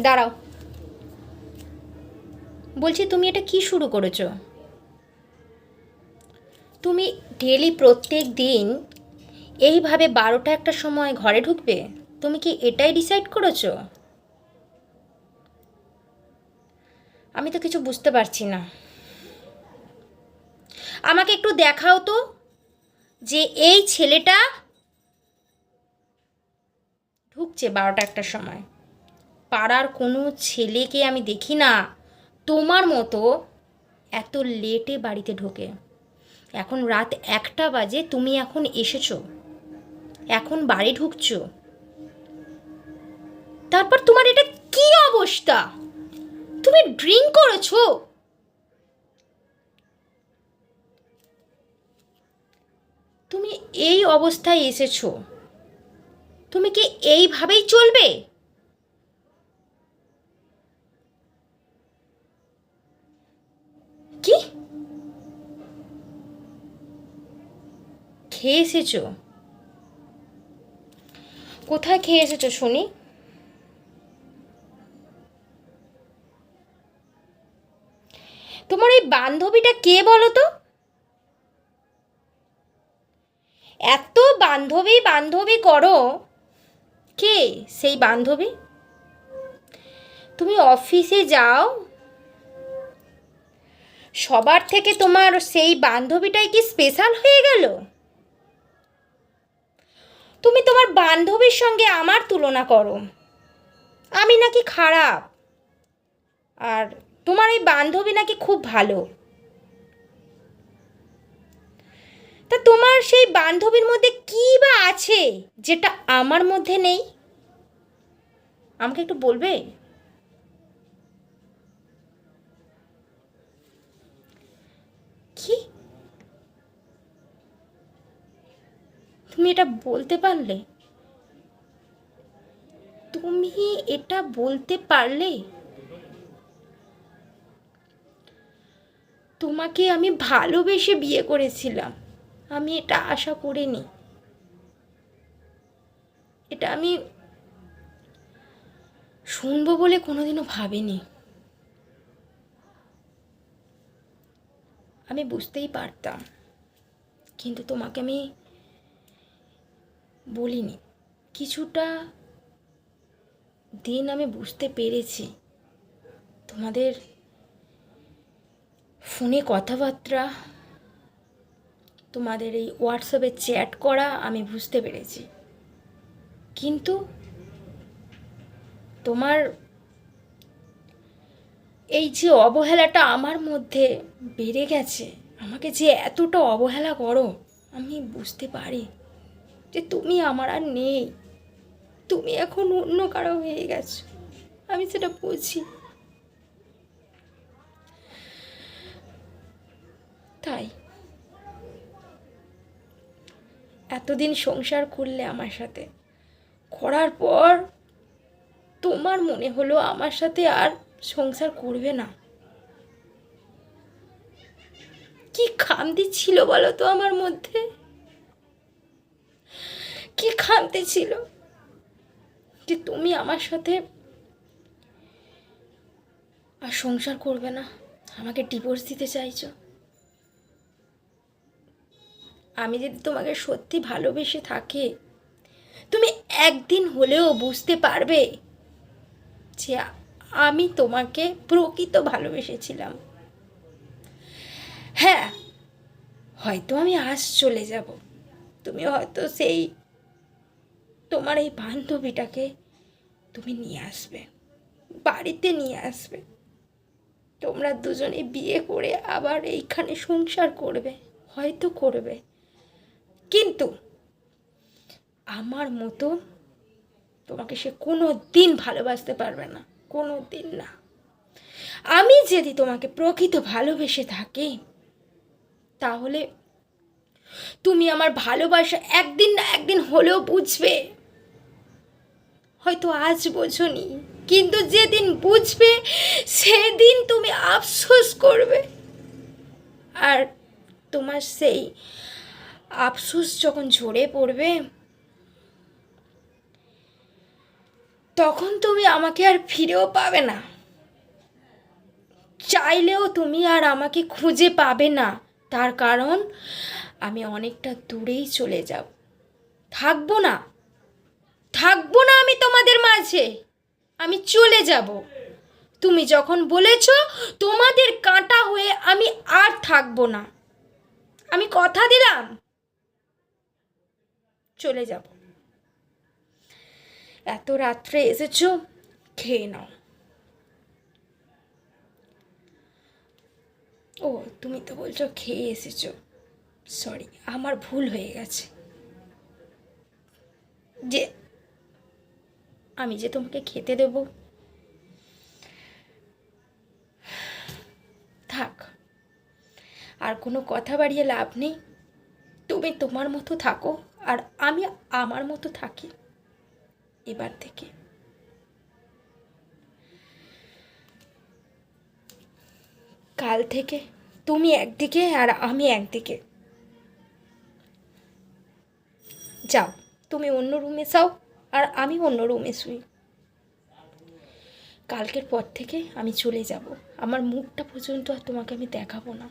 দাঁড়াও। বলছি, তুমি এটা কি শুরু করেছ? তুমি ডেলি প্রত্যেক দিন এইভাবে বারোটা একটা সময় ঘরে ঢুকবে? তুমি কি এটাই ডিসাইড করেছ? আমি তো কিছু বুঝতে পারছি না। আমাকে একটু দেখাও তো যে এই ছেলেটা ঢুকছে বারোটা একটার সময়। পাড়ার কোনো ছেলেকে আমি দেখি না। তোমার মতো এত লেটে বাড়িতে ঢোকে। এখন রাত একটা বাজে, তুমি এখন এসেছ। এখন বাড়ি ঢুকছো। তারপর তোমার এটা কি অবস্থা? তুমি ড্রিঙ্ক করেছ? তুমি এই অবস্থায় এসেছ। তুমি কি এইভাবেই চলবে কি খেয়ে এসেছ কোথায় খেয়ে এসেছ শুনি? তোমার এই বান্ধবীটা কে বলো তো? এত বান্ধবী বান্ধবী করো। কে? সেই বান্ধবী? তুমি অফিসে যাও। সবার থেকে তোমার সেই বান্ধবীটাই কি স্পেশাল হয়ে গেল? তুমি তোমার বান্ধবীর সঙ্গে আমার তুলনা করো। আমি নাকি খারাপ। আর তোমার এই বান্ধবী নাকি খুব ভালো। তা তোমার সেই বান্ধবীর মধ্যে কী বা আছে যেটা আমার মধ্যে নেই? আমাকে একটু বলবে কি তুমি এটা বলতে পারলে? তুমি এটা বলতে পারলে? তোমাকে আমি ভালোবেসে বিয়ে করেছিলাম। আমি এটা আশা করিনি। এটা আমি শুনব বলে কোনোদিনও ভাবিনি। আমি বুঝতেই পারতাম। কিন্তু তোমাকে আমি বলিনি। কিছুটা দিন আমি বুঝতে পেরেছি। তোমাদের ফোনে কথাবার্তা, তোমাদের এই হোয়াটসঅ্যাপে চ্যাট করা আমি বুঝতে পেরেছি। কিন্তু তোমার এই যে অবহেলাটা আমার মধ্যে বেড়ে গেছে, আমাকে যে এতটা অবহেলা করো, আমি বুঝতে পারি যে তুমি আমার আর নেই। তুমি এখন অন্য কারও হয়ে গেছো। আমি সেটা বুঝি। তাই। এতদিন সংসার করলে আমার সাথে। করার পর তোমার মনে হলো আমার সাথে আর সংসার করবে না। কি খামতি ছিল বলো তো আমার মধ্যে? খামতি ছিল যে তুমি আমার সাথে আর সংসার করবে না। আমাকে ডিভোর্স দিতে চাইছো। আমি যদি তোমাকে সত্যি ভালোবেসে থাকি, তুমি একদিন হলেও বুঝতে পারবে যে আমি তোমাকে প্রকৃত ভালোবেসেছিলাম। হ্যাঁ হয়তো আমি আজ চলে যাব। তুমি হয়তো সেই তোমার এই বান্ধবীটাকে তুমি নিয়ে আসবে, বাড়িতে নিয়ে আসবে। তোমরা দুজনে বিয়ে করে আবার এইখানে সংসার করবে, হয়তো করবে। কিন্তু আমার মতো তোমাকে সে কোনো দিন ভালোবাসতে পারবে না কোনো দিন না। আমি যদি তোমাকে প্রকৃত ভালোবেসে থাকি, তাহলে তুমি আমার ভালোবাসা একদিন না একদিন হলেও বুঝবে। হয়তো আজ বোঝনি, কিন্তু যেদিন বুঝবে সেদিন তুমি আফসোস করবে। আর তোমার সেই আফসোস যখন ঝরে পড়বে, তখন তুমি আমাকে আর ফিরেও পাবে না। চাইলেও তুমি আর আমাকে খুঁজে পাবে না। তার কারণ, আমি অনেকটা দূরেই চলে যাব। থাকব না। থাকব না আমি তোমাদের মাঝে। আমি চলে যাব। তুমি যখন বলেছ, তোমাদের কাঁটা হয়ে আমি আর থাকব না। আমি কথা দিলাম। চলে যাব। এত রাত্রে এসেছ, খেয়ে নাও। ও, তুমি তো বলছো খেয়ে এসেছ। সরি আমার ভুল হয়ে গেছে। যে আমি যে তোমাকে খেতে দেব। থাক, আর কোনো কথা বাড়িয়ে লাভ নেই। তুমি তোমার মতো থাকো, আর আমি আমার মতো থাকি। এবার থেকে। কাল থেকে তুমি একদিকে আর আমি একদিকে। যাও, তুমি অন্য রুমে যাও। আর আমি অন্য রুমে শুই। কালকের পর থেকে আমি চলে যাব। আমার মুখটা পর্যন্ত আর তোমাকে আমি দেখাবো না।